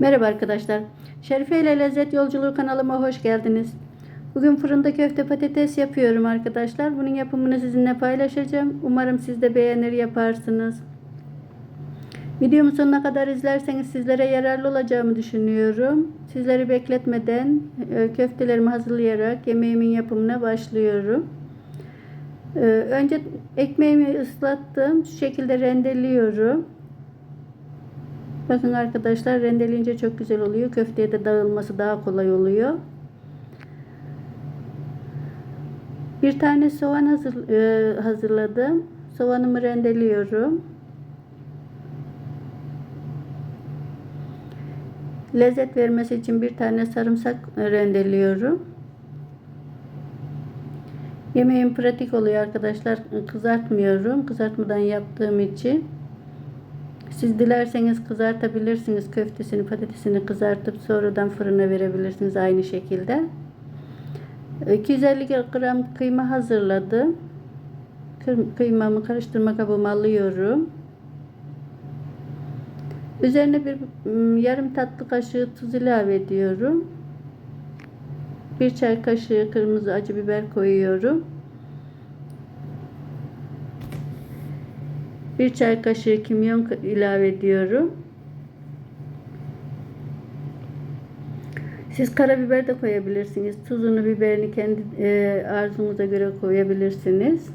Merhaba arkadaşlar. Şerife ile Lezzet Yolculuğu kanalıma hoş geldiniz. Bugün fırında köfte patates yapıyorum arkadaşlar. Bunun yapımını sizinle paylaşacağım. Umarım siz de beğenir yaparsınız. Videomu sonuna kadar izlerseniz sizlere yararlı olacağımı düşünüyorum. Sizleri bekletmeden e, köftelerimi hazırlayarak yemeğimin yapımına başlıyorum. E, Önce ekmeğimi ıslattım. Şu şekilde rendeliyorum. Bakın arkadaşlar rendeleyince çok güzel oluyor. Köfteye de dağılması daha kolay oluyor. Bir tane soğan hazır, e, hazırladım. Soğanımı rendeliyorum. Lezzet vermesi için bir tane sarımsak rendeliyorum. Yemeğim pratik oluyor arkadaşlar. Kızartmıyorum. Kızartmadan yaptığım için. Siz dilerseniz kızartabilirsiniz köftesini, patatesini kızartıp sonradan fırına verebilirsiniz aynı şekilde. 250 gram kıyma hazırladım. Kıymamı karıştırma kabıma alıyorum. Üzerine bir yarım tatlı kaşığı tuz ilave ediyorum. Bir çay kaşığı kırmızı acı biber koyuyorum. Bir çay kaşığı kimyon ilave ediyorum. Siz karabiber de koyabilirsiniz. Tuzunu, biberini kendi e, arzunuza göre koyabilirsiniz.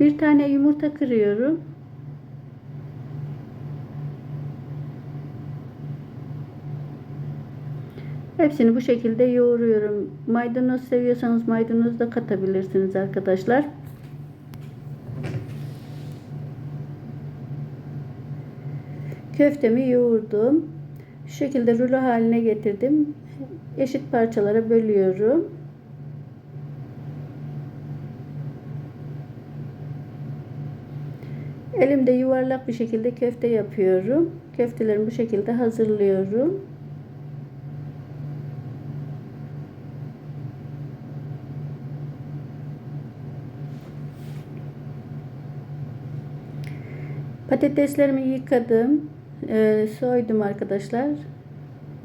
Bir tane yumurta kırıyorum. Hepsini bu şekilde yoğuruyorum. Maydanoz seviyorsanız maydanoz da katabilirsiniz arkadaşlar. Köftemi yoğurdum. Şu şekilde rulo haline getirdim. Eşit parçalara bölüyorum. Elimde yuvarlak bir şekilde köfte yapıyorum. Köftelerimi bu şekilde hazırlıyorum. Patateslerimi yıkadım. E, soydum arkadaşlar.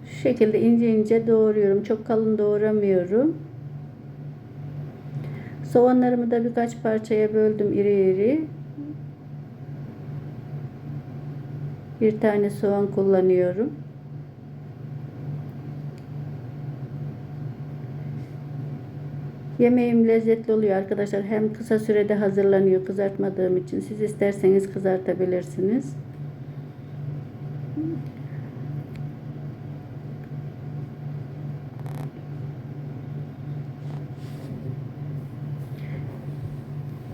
Şu şekilde ince ince doğruyorum. Çok kalın doğramıyorum. Soğanlarımı da birkaç parçaya böldüm iri iri. Bir tane soğan kullanıyorum. Yemeğim lezzetli oluyor arkadaşlar. Hem kısa sürede hazırlanıyor kızartmadığım için. Siz isterseniz kızartabilirsiniz.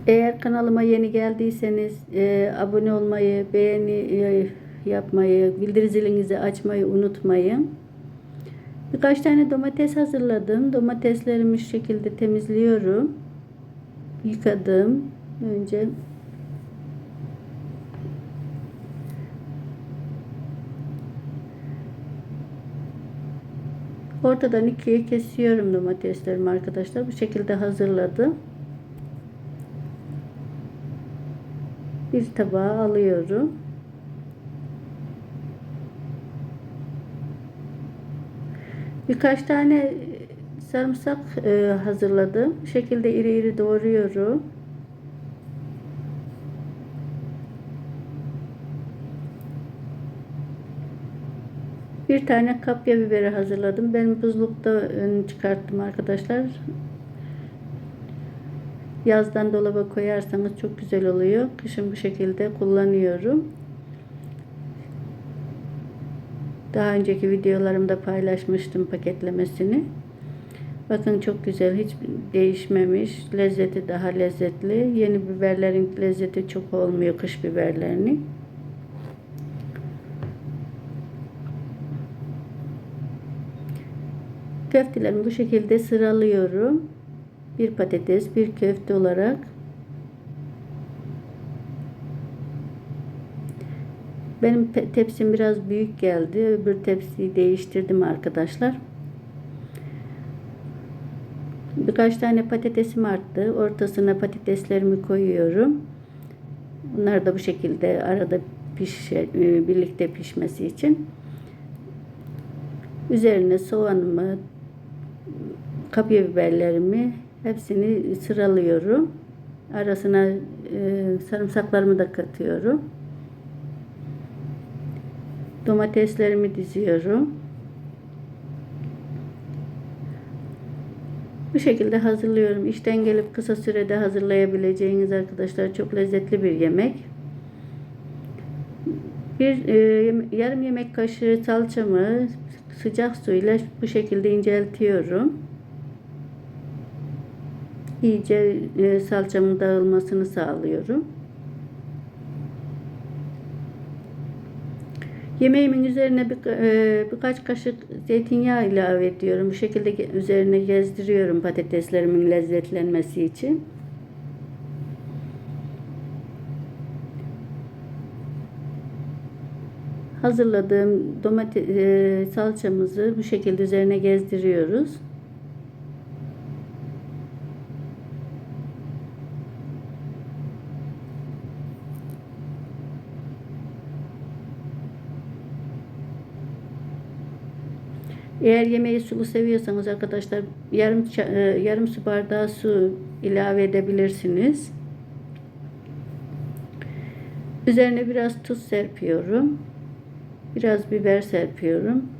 Eğer kanalıma yeni geldiyseniz e, abone olmayı, beğeni e, yapmayı, bildiri zilinizi açmayı unutmayın. Birkaç tane domates hazırladım. Domateslerimi şu şekilde temizliyorum. Yıkadım. Önce Ortadan ikiye kesiyorum domateslerimi arkadaşlar. Bu şekilde hazırladım. Bir tabağa alıyorum. Birkaç tane sarımsak e, hazırladım. Bu şekilde iri iri doğruyorum. Bir tane kapya biberi hazırladım. Ben buzlukta çıkarttım arkadaşlar. Yazdan dolaba koyarsanız çok güzel oluyor. Kışın bu şekilde kullanıyorum. Daha önceki videolarımda paylaşmıştım paketlemesini. Bakın çok güzel. Hiç değişmemiş. Lezzeti daha lezzetli. Yeni biberlerin lezzeti çok olmuyor kış biberlerini. Köftelerimi bu şekilde sıralıyorum. Bir patates, bir köfte olarak Benim tepsim biraz büyük geldi. Öbür tepsiyi değiştirdim arkadaşlar. Birkaç tane patatesim arttı. Ortasına patateslerimi koyuyorum. Bunlar da bu şekilde arada pişe, e, birlikte pişmesi için. Üzerine soğanımı, kapya biberlerimi hepsini sıralıyorum. Arasına e, sarımsaklarımı da katıyorum. Domateslerimi diziyorum. Bu şekilde hazırlıyorum. İşten gelip kısa sürede hazırlayabileceğiniz arkadaşlar çok lezzetli bir yemek. Bir e, yarım yemek kaşığı salçamı sıcak suyla bu şekilde inceltiyorum. İyice e, salçamın dağılmasını sağlıyorum. Yemeğimin üzerine bir, e, birkaç kaşık zeytinyağı ilave ediyorum. Bu şekilde üzerine gezdiriyorum patateslerimin lezzetlenmesi için. Hazırladığım domates e, salçamızı bu şekilde üzerine gezdiriyoruz. Eğer yemeği sulu seviyorsanız arkadaşlar yarım e, yarım su bardağı su ilave edebilirsiniz. Üzerine biraz tuz serpiyorum. Biraz biber serpiyorum.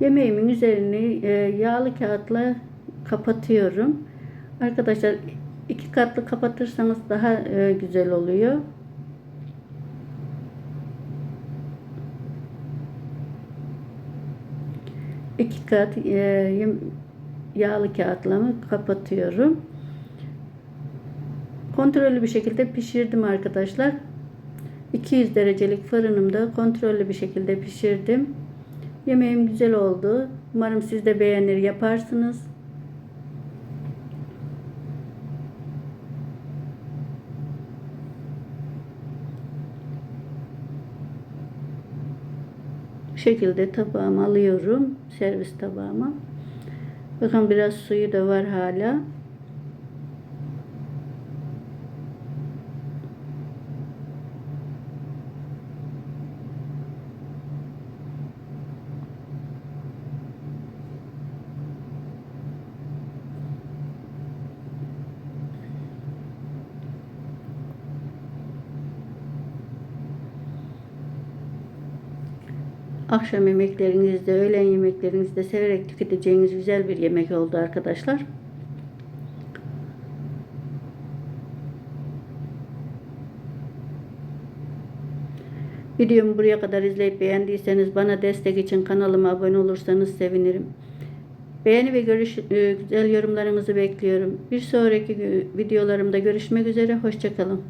Yemeğimin üzerini e, yağlı kağıtla kapatıyorum. Arkadaşlar iki katlı kapatırsanız daha e, güzel oluyor. İki kat e, yağlı kağıtla kapatıyorum. Kontrollü bir şekilde pişirdim arkadaşlar. 200 derecelik fırınımda kontrollü bir şekilde pişirdim. Yemeğim güzel oldu. Umarım siz de beğenir yaparsınız. Bu şekilde tabağıma alıyorum. Servis tabağıma. Bakın biraz suyu da var hala. Akşam yemeklerinizde, öğlen yemeklerinizde severek tüketeceğiniz güzel bir yemek oldu arkadaşlar. Videomu buraya kadar izleyip beğendiyseniz bana destek için kanalıma abone olursanız sevinirim. Beğeni ve görüş, e, güzel yorumlarınızı bekliyorum. Bir sonraki videolarımda görüşmek üzere. Hoşçakalın.